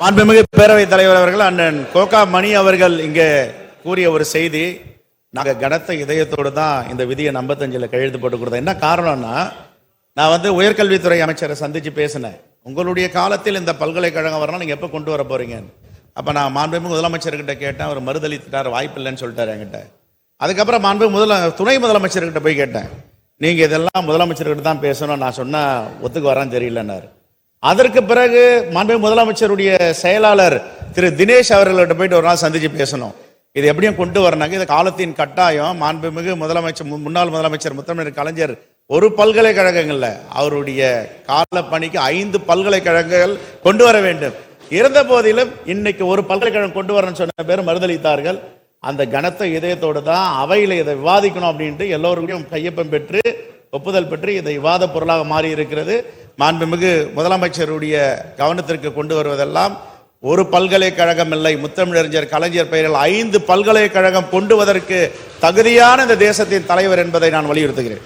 மாண்புமிகு பேரவைத் தலைவர் அவர்கள் அண்ணன் கோகா மணி அவர்கள் இங்கே கூறிய ஒரு செய்தி நாங்கள் கனத்த இதயத்தோடு தான் இந்த விதியை ஐம்பத்தஞ்சில் கையெழுத்து போட்டு கொடுத்தோம். என்ன காரணம்னா நான் வந்து உயர்கல்வித்துறை அமைச்சரை சந்திச்சு பேசினேன். உங்களுடைய காலத்தில் இந்த பல்கலைக்கழகம் வரணும் நீங்கள் எப்போ கொண்டு வர போகிறீங்க அப்போ நான் மாண்புமிகு முதலமைச்சர்கிட்ட கேட்டேன் அவர் மறுதளித்துட்டார் வாய்ப்பு இல்லைன்னு சொல்லிட்டார் என்கிட்ட. அதுக்கப்புறம் மாண்பு முதல துணை முதலமைச்சர்கிட்ட போய் கேட்டேன். நீங்கள் இதெல்லாம் முதலமைச்சர்கிட்ட தான் பேசணும் நான் சொன்னால் ஒத்துக்கு வரான்னு தெரியலன்னாரு. அதற்கு பிறகு மாண்பு முதலமைச்சருடைய செயலாளர் திரு தினேஷ் அவர்கள்ட்ட போயிட்டு ஒரு நாள் சந்திச்சு பேசணும். இது எப்படியும் கொண்டு வரனாங்க இது காலத்தின் கட்டாயம். மாண்புமிகு முதலமைச்சர் முன்னாள் முதலமைச்சர் முத்தமிழர் கலைஞர் ஒரு பல்கலைக்கழகங்கள்ல அவருடைய கால பணிக்கு ஐந்து பல்கலைக்கழகங்கள் கொண்டு வர வேண்டும். இருந்த போதிலும் இன்னைக்கு ஒரு பல்கலைக்கழகம் கொண்டு வரணும்னு சொன்ன பேர் மறுதளித்தார்கள் அந்த கனத்த இதயத்தோடு தான் அவையில் இதை விவாதிக்கணும் அப்படின்ட்டு எல்லோருக்கும் கையொப்பம் பெற்று ஒப்புதல் பெற்று இதை விவாத பொருளாக மாறி இருக்கிறது மாண்புமிகு முதலமைச்சருடைய கவனத்திற்கு கொண்டு வருவதெல்லாம் ஒரு பல்கலைக்கழகம் இல்லை. முத்தமிழறிஞர் கலைஞர் பெயரில் ஐந்து பல்கலைக்கழகம் கொண்டுவதற்கு தகுதியான இந்த தேசத்தின் தலைவர் என்பதை நான் வலியுறுத்துகிறேன்.